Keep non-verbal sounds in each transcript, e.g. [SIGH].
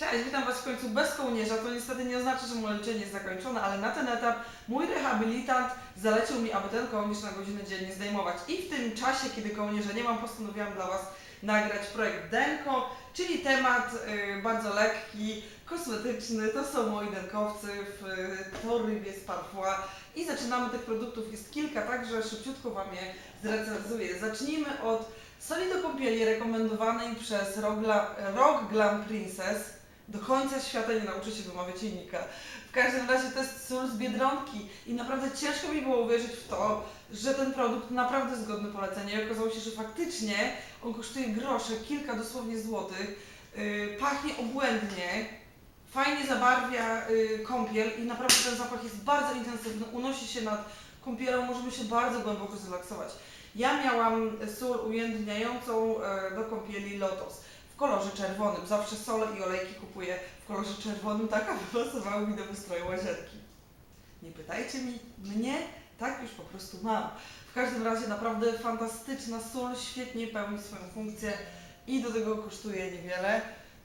Cześć, witam Was w końcu bez kołnierza. To niestety nie oznacza, że moje leczenie jest zakończone, ale na ten etap mój rehabilitant zalecił mi, aby ten kołnierz na godzinę dziennie zdejmować. I w tym czasie, kiedy kołnierza nie mam, postanowiłam dla Was nagrać projekt Denko, czyli temat y, bardzo lekki, kosmetyczny. To są moi denkowcy w y, torybie z Parfois. I zaczynamy tych produktów. Jest kilka, także szybciutko Wam je zrecenzuję. Zacznijmy od soli do kąpieli rekomendowanej przez Rock Glam Princess. Do końca świata nie nauczy się wymawiać języka. W każdym razie to jest sól z Biedronki i naprawdę ciężko mi było uwierzyć w to, że ten produkt naprawdę jest godny polecenia i okazało się, że faktycznie on kosztuje grosze, kilka dosłownie złotych, yy, pachnie obłędnie, fajnie zabarwia yy, kąpiel i naprawdę ten zapach jest bardzo intensywny, unosi się nad kąpielą, możemy się bardzo głęboko zrelaksować. Ja miałam sól ujędrniającą e, do kąpieli Lotos kolorze czerwonym. Zawsze sole i olejki kupuję w kolorze czerwonym, tak aby pasowały mi do wystroju łazienki. Nie pytajcie mi, mnie tak już po prostu mam. W każdym razie naprawdę fantastyczna sól, świetnie pełni swoją funkcję i do tego kosztuje niewiele.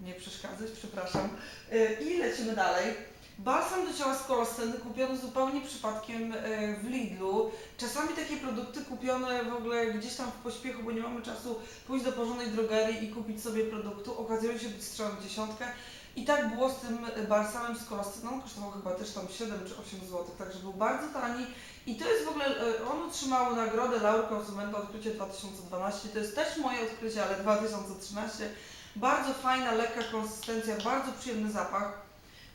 Nie przeszkadzać, przepraszam. E, I lecimy dalej. Balsam do ciała z kolosceny kupiony zupełnie przypadkiem e, w Lidlu. Czasami takie produkty kupione w ogóle gdzieś tam w pośpiechu, bo nie mamy czasu pójść do porządnej drogerii i kupić sobie produktu, okazują się być strzałem w dziesiątkę. I tak było z tym balsamem z kolosceną, on kosztował chyba też tam 7 czy 8 zł, także był bardzo tani. I to jest w ogóle, e, on otrzymał nagrodę Laur Konsumenta Odkrycie 2012, to jest też moje odkrycie, ale 2013. Bardzo fajna, lekka konsystencja, bardzo przyjemny zapach.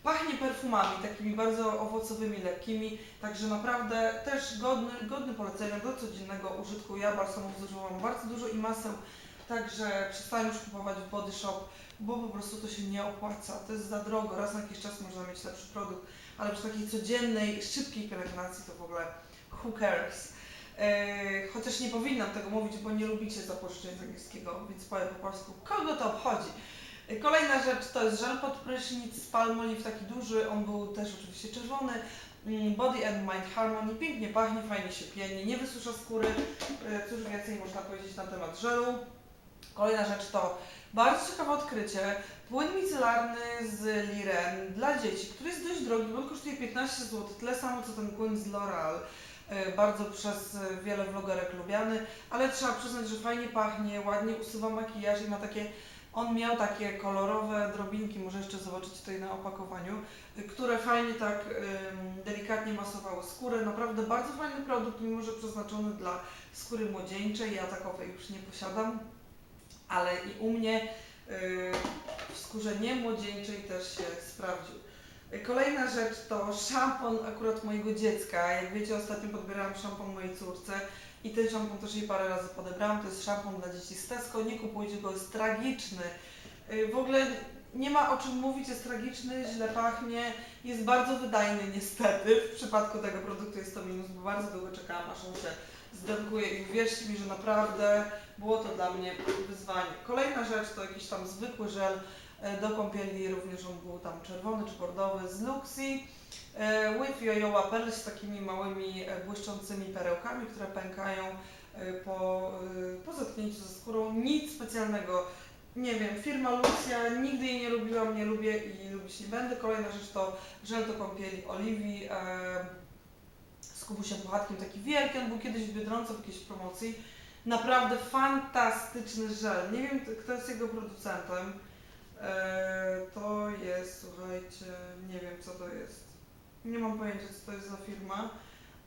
Pachnie perfumami, takimi bardzo owocowymi, lekkimi, także naprawdę też godny, godny polecenia do codziennego użytku. Ja balsamów zużyłam bardzo dużo i maseł, także przestałam już kupować w Body Shop, bo po prostu to się nie opłaca. To jest za drogo, raz na jakiś czas można mieć lepszy produkt, ale przy takiej codziennej, szybkiej pielęgnacji to w ogóle who cares. Eee, chociaż nie powinnam tego mówić, bo nie lubicie zapożyczeń z angielskiego, więc powiem po polsku, kogo to obchodzi. Kolejna rzecz to jest żel pod prysznic z Palmolive, taki duży, on był też oczywiście czerwony. Mm, Body and Mind Harmony, pięknie pachnie, fajnie się pieni, nie wysusza skóry. E, Cóż więcej można powiedzieć na temat żelu. Kolejna rzecz to bardzo ciekawe odkrycie, płyn micelarny z Liren dla dzieci, który jest dość drogi, bo on kosztuje 15 zł, tyle samo co ten płyn z L'Oreal. E, Bardzo przez wiele vlogerek lubiany, ale trzeba przyznać, że fajnie pachnie, ładnie usuwa makijaż i ma takie on miał takie kolorowe drobinki, może jeszcze zobaczyć tutaj na opakowaniu, które fajnie tak delikatnie masowały skórę. Naprawdę bardzo fajny produkt, mimo że przeznaczony dla skóry młodzieńczej. Ja takowej już nie posiadam, ale i u mnie y, w skórze niemłodzieńczej też się sprawdził. Kolejna rzecz to szampon akurat mojego dziecka. Jak wiecie, ostatnio podbierałam szampon mojej córce i ten szampon też jej parę razy podebrałam. To jest szampon dla dzieci z Tesco. Nie kupujcie go, jest tragiczny. Y, W ogóle nie ma o czym mówić, jest tragiczny, źle pachnie, jest bardzo wydajny niestety. W przypadku tego produktu jest to minus, bo bardzo długo czekałam, aż on się zdenkuje i uwierzcie mi, że naprawdę było to dla mnie wyzwanie. Kolejna rzecz to jakiś tam zwykły żel do kąpieli, również on był tam czerwony czy bordowy z Luxi. E, With Jojoa Pearl z takimi małymi e, błyszczącymi perełkami, które pękają e, po, e, po zetknięciu ze skórą. Nic specjalnego. Nie wiem, firma Lucia, nigdy jej nie lubiłam, nie lubię i lubić nie będę. Kolejna rzecz to żel do kąpieli Oliwii e, z kubusiem puchatkiem, taki wielki, on był kiedyś w Biedronce w jakiejś promocji. Naprawdę fantastyczny żel. Nie wiem, kto jest jego producentem. E, to jest, słuchajcie, nie wiem co to jest. Nie mam pojęcia co to jest za firma,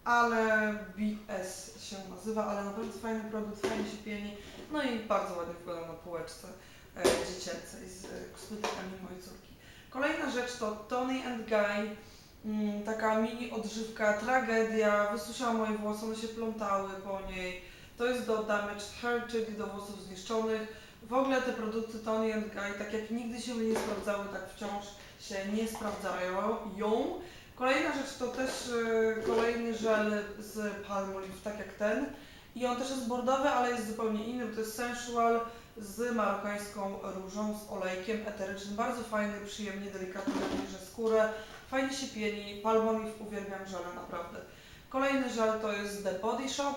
ale BS się nazywa, ale naprawdę fajny produkt, fajnie się pieni. No i bardzo ładnie wygląda na półeczce e, dziecięcej z e, kosmetykami mojej córki. Kolejna rzecz to Tony and Guy. Mm, taka mini odżywka, tragedia, wysuszała moje włosy, one się plątały po niej. To jest do damaged hair, czyli do włosów zniszczonych. W ogóle te produkty Tony Guy, tak jak nigdy się nie sprawdzały, tak wciąż się nie sprawdzają. Ją. Kolejna rzecz to też e, kolejny żel z Palmolive, tak jak ten. I on też jest bordowy, ale jest zupełnie inny, bo to jest sensual z marokańską różą, z olejkiem eterycznym. Bardzo fajny, przyjemnie, delikatnie nawilży skórę. Fajnie się pieni. Palmolive uwielbiam żele, naprawdę. Kolejny żel to jest The Body Shop.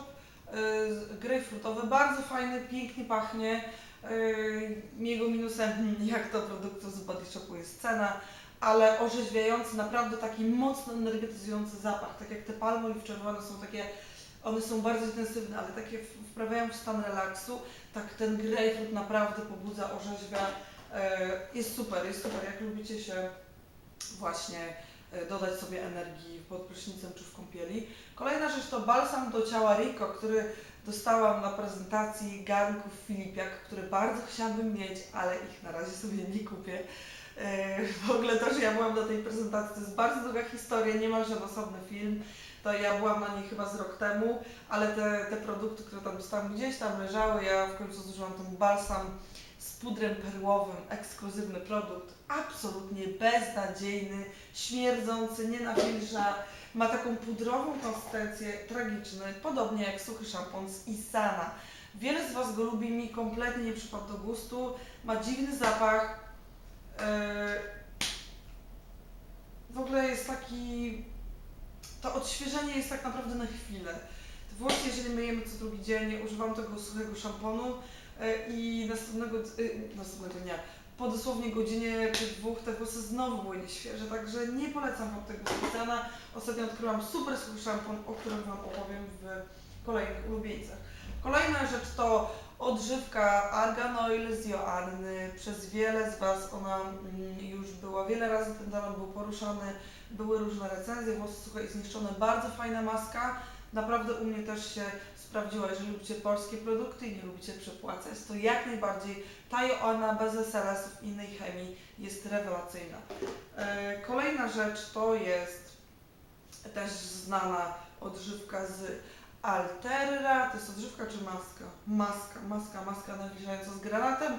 y, grejpfrutowy, bardzo fajny, pięknie pachnie. Y, Jego minusem, [LAUGHS] jak to produktu z Body Shopu jest cena, ale orzeźwiający, naprawdę taki mocno energetyzujący zapach, tak jak te palmolive czerwone są takie, one są bardzo intensywne, ale takie wprawiają w stan relaksu, tak ten grejpfrut naprawdę pobudza, orzeźwia, E, jest super, jest super, jak lubicie się właśnie e, dodać sobie energii pod prysznicem czy w kąpieli. Kolejna rzecz to balsam do ciała Rico, który dostałam na prezentacji garnków Filipiak, które bardzo chciałabym mieć, ale ich na razie sobie nie kupię. E, W ogóle to, że ja byłam na tej prezentacji, to jest bardzo długa historia, niemalże osobny film. To ja byłam na niej chyba z rok temu, ale te, te produkty, które tam dostałam gdzieś tam leżały, ja w końcu zużyłam ten balsam z pudrem perłowym, ekskluzywny produkt, absolutnie beznadziejny, śmierdzący, nie nawilża, ma taką pudrową konsystencję, tragiczny, podobnie jak suchy szampon z Isana. Wiele z Was go lubi, mi kompletnie nie przypadł do gustu, ma dziwny zapach, yy, w ogóle jest taki, to odświeżenie jest tak naprawdę na chwilę. Włosy, jeżeli myjemy co drugi dzień, używam tego suchego szamponu, E, i następnego, y, następnego dnia, po dosłownie godzinie czy dwóch te włosy znowu były nieświeże, także nie polecam Wam tego Spisana. Ostatnio odkryłam super suchy szampon, o którym Wam opowiem w kolejnych ulubieńcach. Kolejna rzecz to odżywka Argan Oil z Joanny. Przez wiele z Was ona mm, już była, wiele razy ten temat był poruszany, były różne recenzje, włosy suche i zniszczone, bardzo fajna maska. Naprawdę u mnie też się sprawdziła, jeżeli lubicie polskie produkty i nie lubicie przepłacać, to jak najbardziej ta Joanna bez SLS-ów innej chemii jest rewelacyjna. E, Kolejna rzecz to jest też znana odżywka z Alterra. To jest odżywka czy maska? Maska, maska, maska nawilżająca z granatem.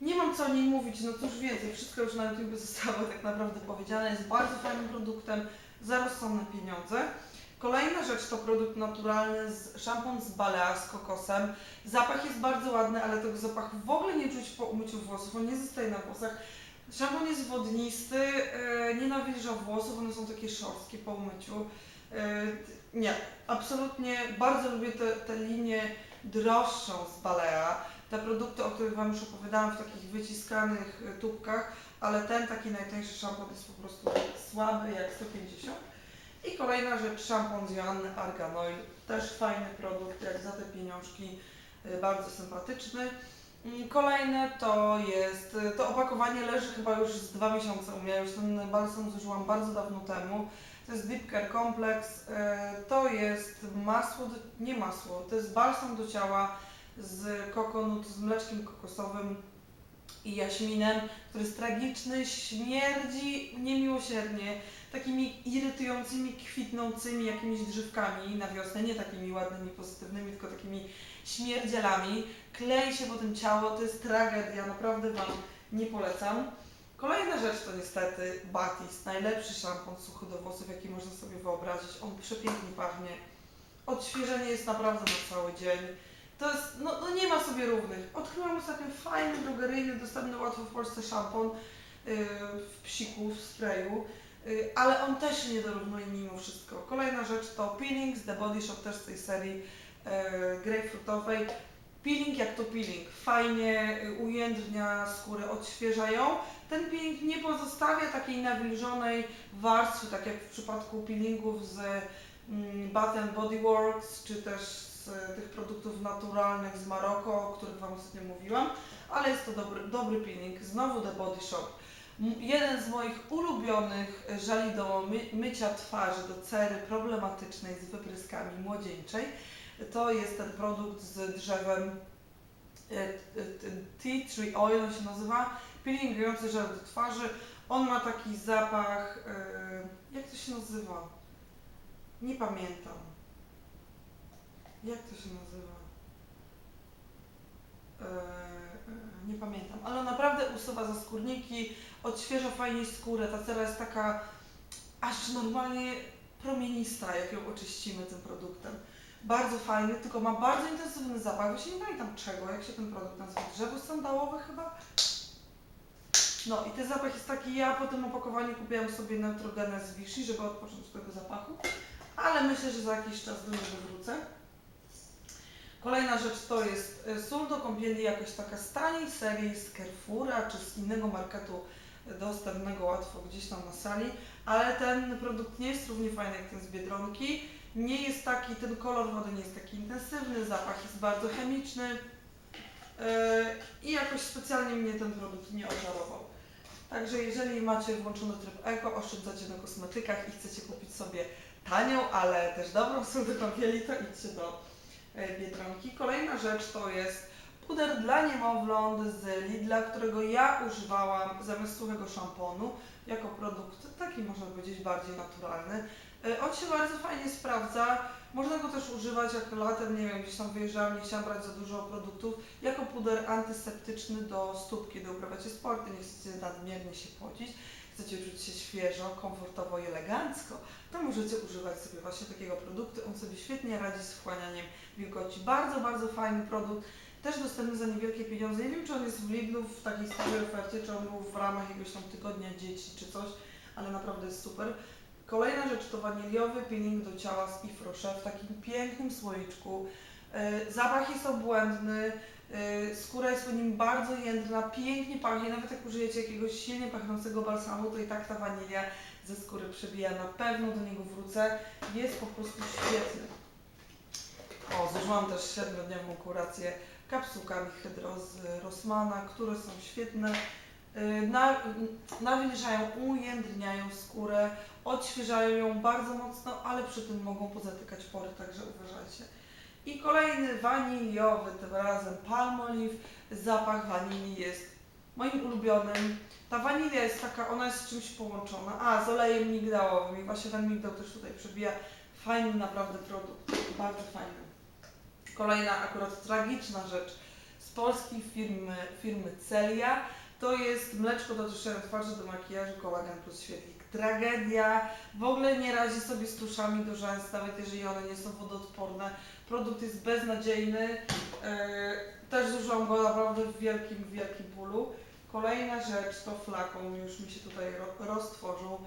Nie mam co o niej mówić, no cóż więcej, wszystko już na YouTube zostało tak naprawdę powiedziane. Jest bardzo fajnym produktem za rozsądne pieniądze. Kolejna rzecz to produkt naturalny, z, szampon z Balea z kokosem. Zapach jest bardzo ładny, ale tego zapachu w ogóle nie czuć po umyciu włosów, on nie zostaje na włosach. Szampon jest wodnisty, yy, nie nawilża włosów, one są takie szorstkie po umyciu. Yy, nie, absolutnie, bardzo lubię te, te linię droższą z Balea. Te produkty, o których Wam już opowiadałam w takich wyciskanych y, tubkach, ale ten taki najtańszy szampon jest po prostu słaby jak 150. I kolejna rzecz, szampon z Joanny Argan Oil. Też fajny produkt, jak za te pieniążki, y, bardzo sympatyczny. Kolejne to jest, y, to opakowanie leży chyba już z dwa miesiące u mnie, już ten balsam zużyłam bardzo dawno temu. To jest Deep Care Complex, y, to jest masło, nie masło, to jest balsam do ciała z kokonut, z mleczkiem kokosowym i jaśminem, który jest tragiczny, śmierdzi niemiłosiernie, takimi irytującymi, kwitnącymi jakimiś drzewkami na wiosnę, nie takimi ładnymi, pozytywnymi, tylko takimi śmierdzielami. Klei się potem ciało, to jest tragedia, naprawdę Wam nie polecam. Kolejna rzecz to niestety Batis, najlepszy szampon suchy do włosów, jaki można sobie wyobrazić. On przepięknie pachnie. Odświeżenie jest naprawdę na cały dzień. To jest, no, no nie ma sobie równych. Odkryłam ostatnio fajny, drogeryjny, dostępny łatwo w Polsce szampon yy, w psiku, w sprayu. Y, ale on też nie dorównuje mimo wszystko. Kolejna rzecz to peeling z The Body Shop, też z tej serii e, grejpfrutowej. Peeling jak to peeling, fajnie y, ujędrnia skórę, odświeża ją. Ten peeling nie pozostawia takiej nawilżonej warstwy, tak jak w przypadku peelingów z mm, Bath Body Works, czy też e, tych produktów naturalnych z Maroko, o których Wam ostatnio mówiłam, ale jest to dobry, dobry peeling. Znowu The Body Shop. Jeden z moich ulubionych e, żeli do my, mycia twarzy, do cery problematycznej z wypryskami młodzieńczej, to jest ten produkt z drzewem e, Tea Tree Oil on się nazywa, peelingujący żel do twarzy. On ma taki zapach, jak to się nazywa? Nie pamiętam. Jak to się nazywa? E, e, nie pamiętam, ale naprawdę usuwa zaskórniki, odświeża fajnie skórę. Ta cera jest taka aż normalnie promienista, jak ją oczyścimy tym produktem. Bardzo fajny, tylko ma bardzo intensywny zapach. Właśnie nie pamiętam czego, jak się ten produkt nazywa. Drzewo sandałowe chyba? No i ten zapach jest taki, ja po tym opakowaniu kupiłam sobie Neutrogenę z Vichy, żeby odpocząć od tego zapachu, ale myślę, że za jakiś czas do niego wrócę. Kolejna rzecz to jest e, sól do kąpieli, jakaś taka z taniej serii z Carrefoura czy z innego marketu e, dostępnego łatwo gdzieś tam na sali, ale ten produkt nie jest równie fajny jak ten z Biedronki. Nie jest taki, ten kolor wody nie jest taki intensywny, zapach jest bardzo chemiczny e, i jakoś specjalnie mnie ten produkt nie oczarował. Także jeżeli macie włączony tryb eko, oszczędzacie na kosmetykach i chcecie kupić sobie tanią, ale też dobrą sól do kąpieli, to idźcie do Biedronki. Kolejna rzecz to jest puder dla niemowląt z Lidla, którego ja używałam zamiast suchego szamponu jako produkt taki można powiedzieć bardziej naturalny. E, On się bardzo fajnie sprawdza. Można go też używać jak latem, nie wiem, gdzieś tam wyjeżdżałam, nie chciałam brać za dużo produktów, jako puder antyseptyczny do stóp, kiedy uprawiacie sporty, nie chcecie nadmiernie się pocić, chcecie czuć się świeżo, komfortowo i elegancko, to możecie używać sobie właśnie takiego produktu. On sobie świetnie radzi z wchłanianiem wilgoci. Bardzo, bardzo fajny produkt. Też dostępny za niewielkie pieniądze. Nie wiem, czy on jest w Lidlu w takiej stałej ofercie, czy on był w ramach jakiegoś tam tygodnia dzieci, czy coś, ale naprawdę jest super. Kolejna rzecz to waniliowy peeling do ciała z Rocher w takim pięknym słoiczku. Yy, Zapach jest obłędny, skóra jest po nim bardzo jędrna, pięknie pachnie, nawet jak użyjecie jakiegoś silnie pachnącego balsamu, to i tak ta wanilia ze skóry przebija, na pewno do niego wrócę, jest po prostu świetny. O, zużyłam też 7-dniową kurację kapsułkami Hydro z Rossmana, które są świetne. Yy, Na, nawilżają, ujędrniają skórę, odświeżają ją bardzo mocno, ale przy tym mogą pozatykać pory, także uważajcie. I kolejny waniliowy, tym razem Palmolive. Zapach wanilii jest moim ulubionym. Ta wanilia jest taka, ona jest z czymś połączona. A, z olejem migdałowym i właśnie ten migdał też tutaj przebija. Fajny naprawdę produkt, bardzo fajny. Kolejna akurat tragiczna rzecz z polskiej firmy, firmy Celia. To jest mleczko do czyszczenia twarzy, do makijażu, kolagen plus świetlik. Tragedia. W ogóle nie radzi sobie z tuszami do rzęs, nawet jeżeli one nie są wodoodporne. Produkt jest beznadziejny. Yy, też zużyłam go naprawdę w wielkim, wielkim bólu. Kolejna rzecz to flakon, już mi się tutaj ro- roztworzył.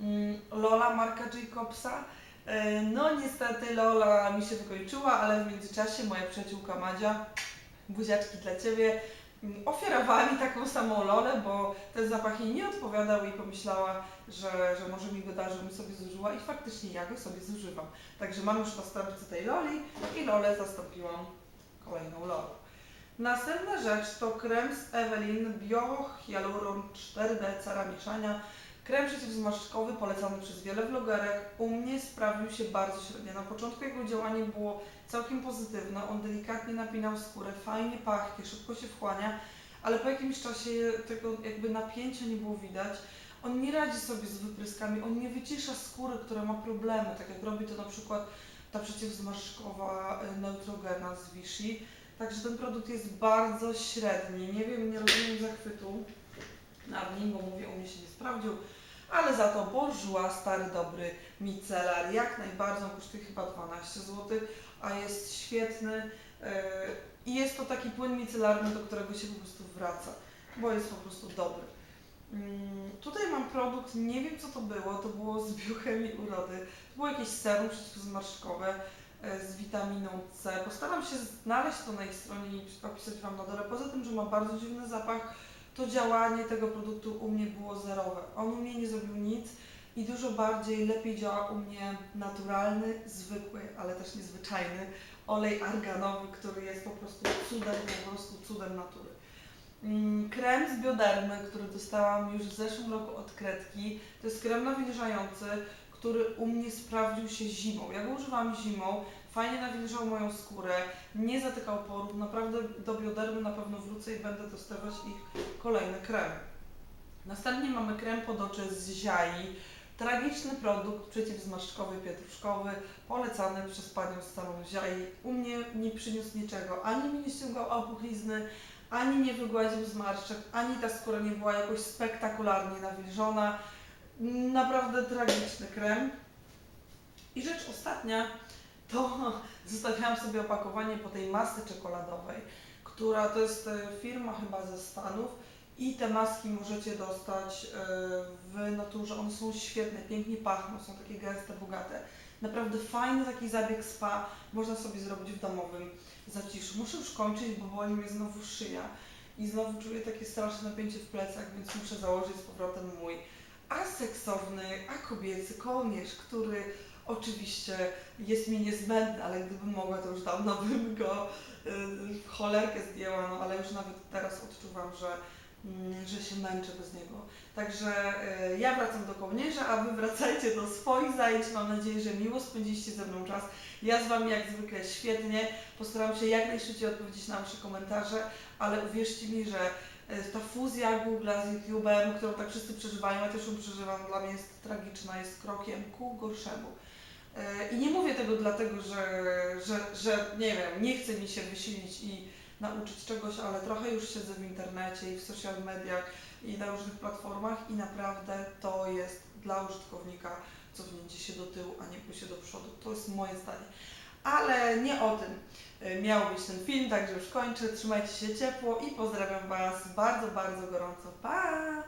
Mm, Lola marka Jacobsa. Yy, No niestety Lola mi się wykończyła, ale w międzyczasie moja przyjaciółka Madzia, buziaczki dla Ciebie, ofiarowała mi taką samą Lolę, bo ten zapach jej nie odpowiadał i pomyślała, że, że może mi go da, żebym sobie zużyła i faktycznie ja go sobie zużywam. Także mam już następcę tej Loli i Lolę zastąpiłam kolejną Lolą. Następna rzecz to krem z Evelyn Bio Hyaluron 4D Cera Mieszania. Krem przeciwzmarszczkowy polecany przez wiele vlogerek. U mnie sprawdził się bardzo średnio. Na początku jego działanie było całkiem pozytywne. On delikatnie napinał skórę, fajnie pachnie, szybko się wchłania, ale po jakimś czasie tego jakby napięcia nie było widać. On nie radzi sobie z wypryskami, on nie wycisza skóry, która ma problemy, tak jak robi to na przykład ta przeciwzmarszczkowa y, Neutrogena z Vichy. Także ten produkt jest bardzo średni. Nie wiem, nie rozumiem zachwytu nad nim, bo mówię, u mnie się nie sprawdził. Ale za to Bourjois, stary dobry micelar, jak najbardziej, on kosztuje chyba 12 zł, a jest świetny. yy, I jest to taki płyn micelarny, do którego się po prostu wraca, bo jest po prostu dobry. Mm, Tutaj mam produkt, nie wiem co to było, to było z biochemii urody. To było jakieś serum przeciwzmarszczkowe e, z witaminą C. Postaram się znaleźć to na ich stronie i opisać Wam na dole. Poza tym, że ma bardzo dziwny zapach, to działanie tego produktu u mnie było zerowe. On u mnie nie zrobił nic i dużo bardziej, lepiej działa u mnie naturalny, zwykły, ale też niezwyczajny olej arganowy, który jest po prostu cudem, po prostu cudem natury. Mm, Krem z biodermy, który dostałam już w zeszłym roku od Kredki. To jest krem nawilżający, który u mnie sprawdził się zimą. Ja go używam zimą, fajnie nawilżał moją skórę, nie zatykał porów. Naprawdę do biodermy na pewno wrócę i będę testować ich kolejne kremy. Następnie mamy krem pod oczy z Ziai. Tragiczny produkt przeciwzmarszczkowy, pietruszkowy, polecany przez panią z Ziai. U mnie nie przyniósł niczego, ani mi nie ściągał opuchlizny, ani nie wygładził zmarszczek, ani ta skóra nie była jakoś spektakularnie nawilżona. Naprawdę tragiczny krem. I rzecz ostatnia, to [LAUGHS] zostawiałam sobie opakowanie po tej masce czekoladowej, która to jest e, firma chyba ze Stanów i te maski możecie dostać e, w naturze. One są świetne, pięknie pachną, są takie gęste, bogate. Naprawdę fajny taki zabieg spa można sobie zrobić w domowym zaciszy. Muszę już kończyć, bo boli mnie znowu szyja i znowu czuję takie straszne napięcie w plecach, więc muszę założyć z powrotem mój aseksowny, a kobiecy kołnierz, który oczywiście jest mi niezbędny, ale gdybym mogła, to już dawno [LAUGHS] bym go y, w cholerkę zdjęła, no ale już nawet teraz odczuwam, że, mm, że się męczę bez niego. Także y, ja wracam do kołnierza, a wy wracajcie do swoich zajęć. Mam nadzieję, że miło spędziliście ze mną czas. Ja z wami jak zwykle świetnie. Postaram się jak najszybciej odpowiedzieć na wasze komentarze, ale uwierzcie mi, że y, ta fuzja Google'a z YouTube'em, którą tak wszyscy przeżywają, ja też ją przeżywam, dla mnie jest tragiczna, jest krokiem ku gorszemu. Y, I nie mówię tego dlatego, że, że, że nie wiem, nie chce mi się wysilić i nauczyć czegoś, ale trochę już siedzę w internecie i w social mediach i na różnych platformach i naprawdę to jest dla użytkownika cofnięcie się do tyłu, a nie pójście do przodu. To jest moje zdanie. Ale nie o tym y, miał być ten film, także już kończę. Trzymajcie się ciepło i pozdrawiam Was bardzo, bardzo gorąco. Pa!